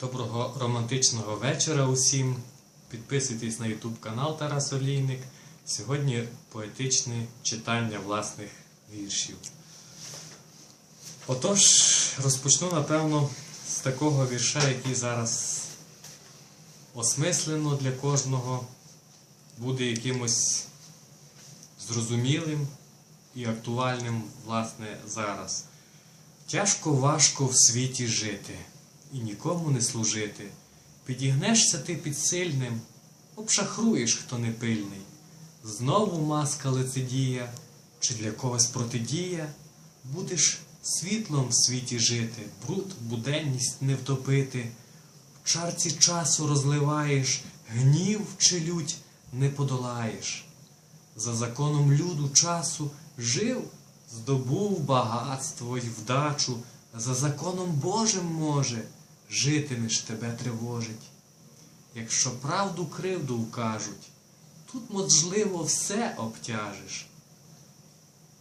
Доброго романтичного вечора усім. Підписуйтесь на YouTube канал Тарас Олійник. Сьогодні поетичне читання власних віршів. Отож, розпочну, напевно, з такого вірша, який зараз осмислено для кожного, буде якимось зрозумілим і актуальним, власне, зараз. Тяжко важко в світі жити і нікому не служити. Підігнешся ти під сильним, обшахруєш, хто не пильний. Знову маска лицедія, чи для когось протидія, будеш світлом в світі жити, бруд, буденність не втопити, в чарці часу розливаєш, гнів чи лють не подолаєш. За законом люду часу жив, здобув багатство й вдачу, за законом Божим може, житимеш тебе тривожить. Якщо правду кривду вкажуть, тут, можливо, все обтяжеш.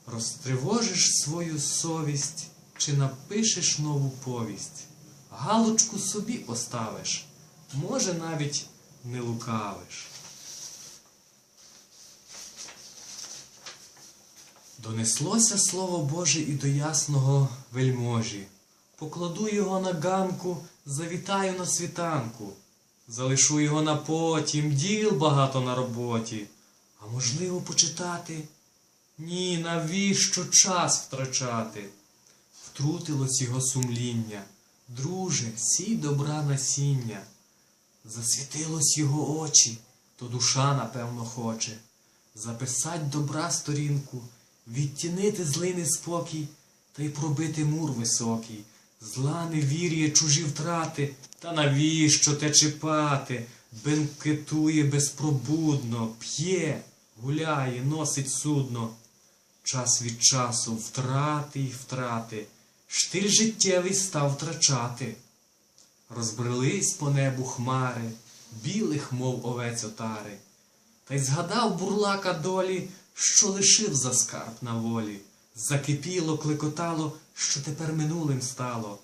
Розтривожиш свою совість чи напишеш нову повість, галочку собі поставиш, може, навіть не лукавиш. Донеслося Слово Боже і до ясного вельможі. Покладу його на ганку, завітаю на світанку, залишу його на потім, діл багато на роботі. А можливо, почитати? Ні, навіщо час втрачати? Втрутилось його сумління. Друже, сій добра насіння. Засвітилось його очі, то душа, напевно, хоче. Записать добра сторінку, відтінити злий неспокій та й пробити мур високий. Зла невір'я, чужі втрати, та навіщо те чіпати? Бенкетує безпробудно, п'є, гуляє, носить судно. Час від часу втрати й втрати, штиль життєвий став втрачати. Розбрелись по небу хмари, білих, мов овець отари. Та й згадав бурлака долі, що лишив за скарб на волі. Закипіло, клекотало, що тепер минулим стало.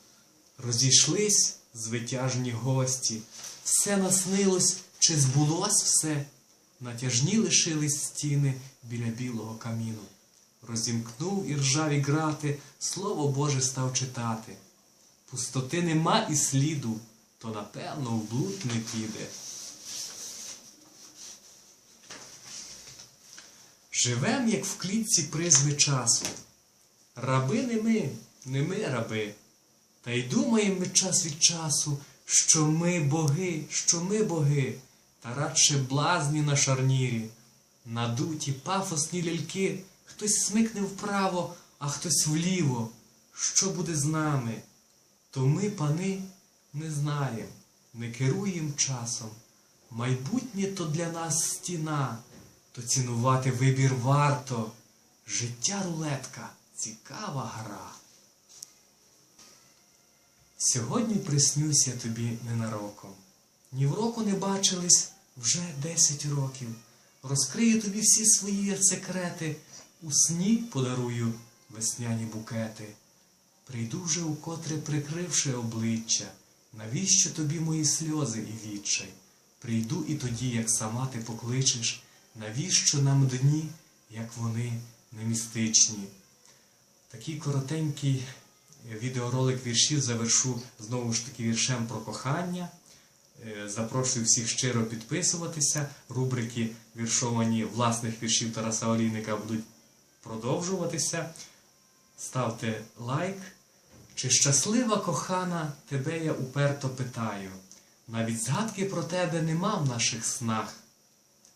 Розійшлись звитяжні гості, все наснилось, чи збулось все. Натяжні лишились стіни біля білого каміну. Розімкнув і ржаві грати, слово Боже став читати. Пустоти нема і сліду, то напевно в блуд не піде. Живем, як в клітці призми часу. Раби не ми, не ми раби. Та й думаємо ми час від часу, що ми боги, що ми боги, та радше блазні на шарнірі. Надуті пафосні ляльки, хтось смикне вправо, а хтось вліво. Що буде з нами? То ми, пани, не знаємо, не керуємо часом. Майбутнє то для нас стіна, то цінувати вибір варто. Життя рулетка цікава гра. Сьогодні приснюся тобі ненароком. Ні в року не бачились вже десять років. Розкрию тобі всі свої секрети, у сні подарую весняні букети. Прийду вже укотре прикривши обличчя, навіщо тобі мої сльози і відчай? Прийду і тоді, як сама ти покличеш, навіщо нам дні, як вони немістичні? Такий коротенький відеоролик віршів завершу знову ж таки віршем про кохання. Е, Запрошую всіх щиро підписуватися. Рубрики віршовані власних віршів Тараса Олійника будуть продовжуватися. Ставте лайк. Чи щаслива кохана, тебе я уперто питаю. Навіть згадки про тебе нема в наших снах.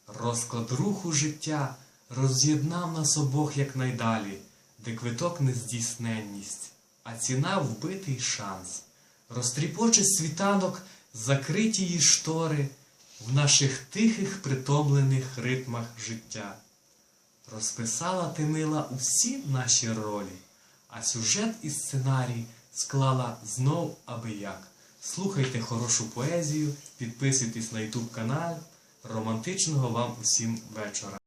Розклад руху життя роз'єднав нас обох якнайдалі, де квиток нездійсненність, а ціна вбитий шанс. Розтріпоче світанок, закриті її штори в наших тихих притомлених ритмах життя. Розписала ти мила усі наші ролі, а сюжет і сценарій склала знов аби як. Слухайте хорошу поезію, підписуйтесь на YouTube канал. Романтичного вам усім вечора.